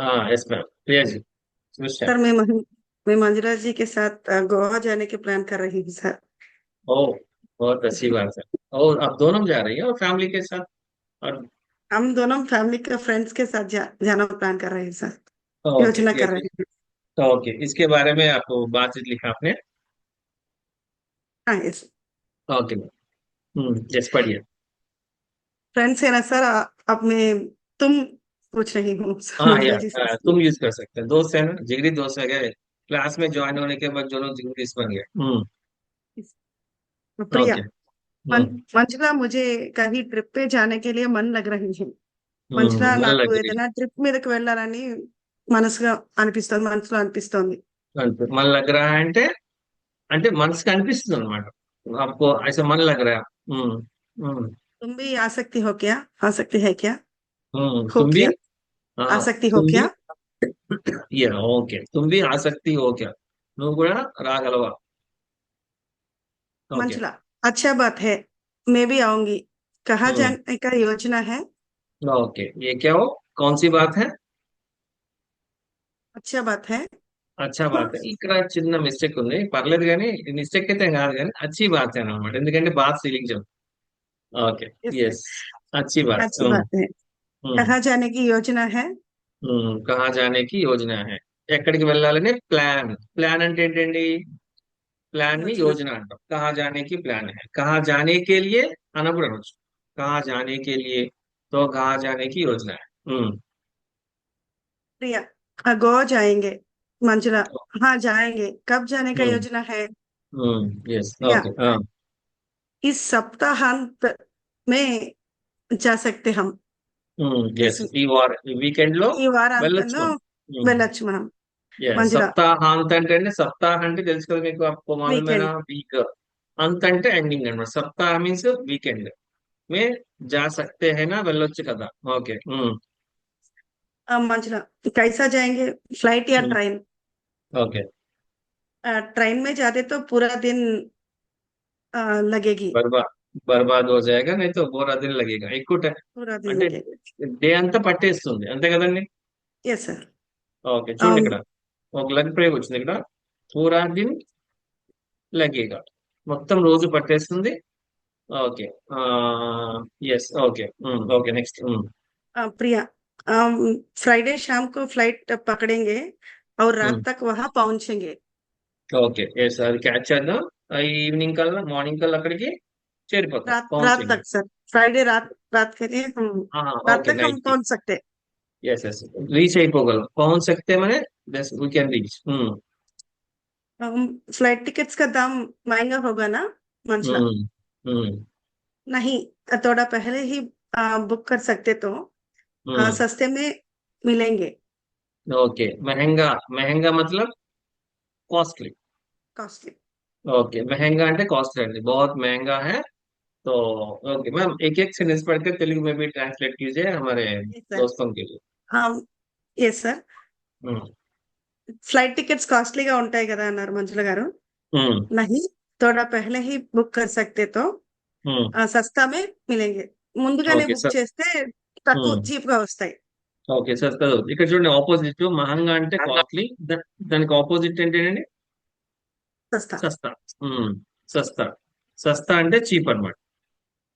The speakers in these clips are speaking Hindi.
हाँ yes ma'am Priya ji. Sir मैं मं- मैं मंजुला जी के साथ अ, गोवा जाने के प्लान कर रही हूँ सर। ओ बहुत अच्छी बात है। और आप दोनों जा रही हैं और फैमिली के साथ? और हम दोनों फैमिली के फ्रेंड्स के साथ जा, जाना प्लान कर रहे हैं सर। योजना कर रहे हैं। ओके इसके बारे में आपको बातचीत लिखा आपने? हाँ यस ओके हम्म यस पढ़िए। फ्रेंड्स है ना सर अ- अब मैं तुम पूछ रही हूँ हाँ मंजुला यार जी हाँ, से तुम यूज कर सकते हैं दोस्त है ना जिगरी दोस्त है गए क्लास में ज्वाइन होने के बाद दोनों जिगरी दोस्त बन गए हम्म प्रिया ओके मं, हम्म मंजुला मुझे कहीं ट्रिप पे जाने के लिए मन लग रही है हम्म మంచిగా मन నాకు लग रही ఏదైనా ట్రిప్ మీదకి వెళ్ళాలని మనసుగా అనిపిస్తుంది మనసులో అనిపిస్తోంది है मन लग रहा है అంటే అంటే మనసుకి అనిపిస్తుంది అనమాట आपको ऐसा मन लग रहा है हम्म हम्म तुम भी आसक्ति हो क्या आसक्ति है क्या हम्म हो तुम भी क्या हाँ आसक्ति हो तुम भी क्या ये ఓకే तुम भी आसक्ति हो क्या నువ్వు కూడా రాగలవా ओके मंजुला अच्छा बात है मैं भी आऊंगी कहाँ हम्म जाने का योजना है ओके ये क्या हो कौन सी बात है अच्छा बात है అచ్చా బాత్ ఇక్కడ చిన్న మిస్టేక్ ఉంది పర్లేదు కానీ మిస్టేక్ అయితే కాదు కానీ అచ్చి బాత్ అని అనమాట ఎందుకంటే బాత్ సీలింగ్ చెప్ ఓకే यस ఎస్ అచ్చి బాత్ अच्छी बात है कहाँ जाने की योजना है కహా జానేకి యోజన హై ఎక్కడికి వెళ్ళాలని ప్లాన్ ప్లాన్ అంటే ఏంటండి ప్లాన్ ని योजना యోజన అంటాం కహా జానేకి ప్లాన్ है कहाँ जाने के लिए అనప్పుడు అనొచ్చు कहाँ जाने के लिए तो कहाँ जाने की योजना है हम्म प्रिया हाँ, गोवा जाएंगे मंजुला हाँ जाएंगे कब जाने का हम्म योजना है हम्म यस प्रिया ओके हाँ इस सप्ताहांत में जा सकते हम ఎస్ इस ఈ వార వీకెండ్ లో ఈ వెళ్ళొచ్చు వారాంతంలో మనం వెళ్ళొచ్చు మనం यस మంజుల సప్తాహాంత్ అంటే అండి సప్తాహ అంటే తెలుసు కదా మీకు आपको मालूम है ना వీకెండ్ వీక్ అంత్ అంటే ఎండింగ్ అన్నమాట సప్తాహ మీన్స్ వీకెండ్ మే जा सकते हैं ना వెళ్ళొచ్చు కదా ఓకే మంజుల कैसा जाएंगे फ्लाइट या ट्रेन ओके ट्रेन में जाते तो पूरा दिन अ, लगेगी बर्बाद బర్బాద్ हो जाएगा नहीं तो బోరా దిన్ लगेगा ఎక్కువ టైం पूरा दिन అంటే लगेगा డే అంతా పట్టేస్తుంది అంతే కదండి यस सर ఓకే చూడండి ఇక్కడ ఒక లగ్ ప్రయోగ వచ్చింది ఇక్కడ పూరా దిన్ లగేగా మొత్తం రోజు పట్టేస్తుంది okay yes okay okay next Priya Friday शाम को फ्लाइट पकड़ेंगे और रात तक वहां पहुंचेंगे ఓకే ఎస్ అది క్యాచ్ చేద్దాం ఈవినింగ్ కల్లా మార్నింగ్ కల్లా అక్కడికి चेरी पत्थर रात रात तक सर। फ्राइडे रात रात के लिए हम हाँ, हाँ रात तक हम पहुँच सकते हैं। यस यस रीच అయిపోగలం पहुँच सकते हैं माने बस वी कैन रीच हम फ़्लाइट टिकट्स का दाम महँगा होगा ना मंशला हम्म, हम्म नहीं थोड़ा पहले ही आ, बुक कर सकते तो। आ, सस्ते में मिलेंगे। ओके महँगा महँगा मतलब कॉस्टली कॉस्टली ओके महँगा अंटे कॉस्टली बहुत महँगा है। तो ओके मैम एक एक सेंटेंस पढ़कर तेलुगु में भी ट्रांसलेट कीजिए हमारे यस सर दोस्तों के लिए हाँ ఎస్ సార్ हम्म ఫ్లైట్ టికెట్స్ కాస్ట్లీగా ఉంటాయి కదా అన్నారు మంజుల గారు हम्म नहीं थोड़ा पहले ही बुक कर सकते तो हम्म ఆ, సస్తా మే మిలేంగే ముందుగానే ఓకే బుక్ సార్ చేస్తే తక్కువ हम्म చీప్ గా వస్తాయి ఓకే సార్ చదువు ఇక్కడ చూడండి ఆపోజిట్ మహంగా అంటే కాస్ట్లీ దానికి ఆపోజిట్ ఏంటండి సస్తా సస్తా हम्म సస్తా సస్తా అంటే చీప్ అన్నమాట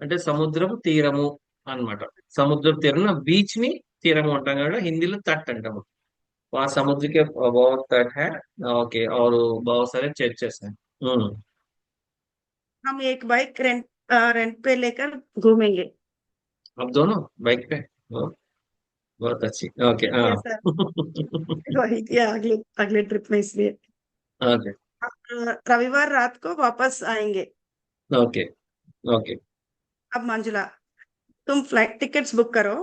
అంటే సముద్రపు తీరము అన్నమాట సముద్ర తీరం బీచ్ ని తీరము అంటాం కదా హిందీలో తట్ అంటాము वहाँ समुद्र के बहुत तट है ओके और बहुत सारे चर्चेस हैं हम्म हम एक बाइक रेंट रेंट पे लेकर घूमेंगे अब दोनों बाइक पे ओ, बहुत अच्छी ओके हाँ यस सर वही किया अगले अगले ट्रिप में इसलिए ओके और रविवार रात को वापस आएंगे ओके ओके अब मंजुला तुम फ़्लाइट टिकट्स बुक करो।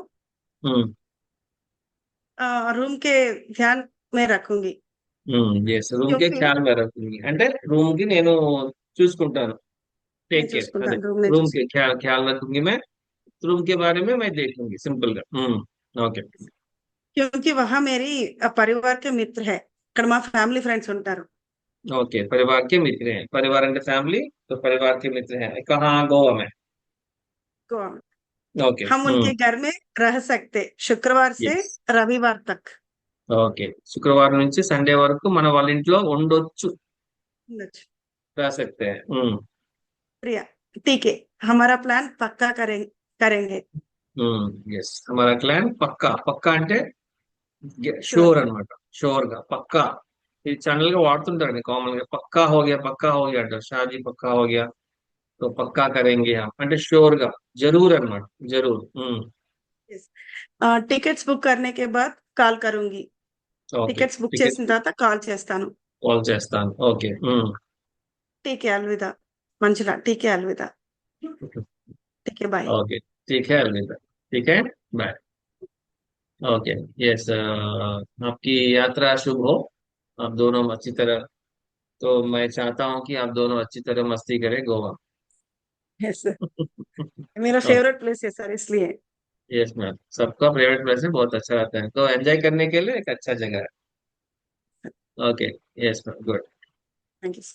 रूम के ध्यान में रखूँगी। అంటే రూమ్ కి నేను చూసుకుంటాను। టేక్ కేర్ రూమ్ కి ख्याल ख्याल रखूँगी मैं रूम के बारे में मैं देखूँगी सिंपल क्योंकि वहाँ मेरी परिवार के मित्र है ఇక్కడ మా ఫ్యామిలీ ఫ్రెండ్స్ ఉంటారు. ओके परिवार के मित्र है परिवार फैमिली तो परिवार के मित्र हैं कहाँ गोवा में गोवा में ओके हम उनके घर में रह सकते शुक्रवार से यस रविवार तक ఓకే శుక్రవారం నుంచి సండే వరకు మన వాళ్ళ ఇంట్లో ఉండొచ్చు ఉండొచ్చు. రా सकते हैं हम्म प्रिया ठीक है हमारा प्लान पक्का करें करेंगे ఎస్ हमारा ప్లాన్ పక్కా పక్కా అంటే Sure. షూర్ అన్నమాట షూర్ గా పక్కా ఇది ఛానల్ గా వాడుతుంటారండి కామన్ గా పక్కా హో గయా పక్కా హో గయా అంటారు షాజీ పక్కా హో గయా तो పక్కా కరేంగే హమ్ అంటే షూర్ గా జరూర్ అన్నమాట జరూర్ ఉమ్, టికెట్స్ బుక్ करने के बाद కాల్ करूंगी ఓకే టికెట్స్ బుక్ టికెట్ చేసిన తర్వాత కాల్ చేస్తాను కాల్ చేస్తాను ఓకే ఉమ్, టీకే అల్విదా మంచిలా టీకే అల్విదా టీకే బాయ్ ओके ठीक है अलविदा ठीक है बाय ओके यस आपकी यात्रा शुभ हो आप दोनों अच्छी तरह तो मैं चाहता हूँ कि आप दोनों अच्छी तरह मस्ती करें गोवा यस मेरा फेवरेट प्लेस है सर इसलिए। यस मैम सबका फेवरेट प्लेस है बहुत अच्छा रहता है। तो एंजॉय करने के लिए एक अच्छा जगह है। Okay yes ma'am good thank you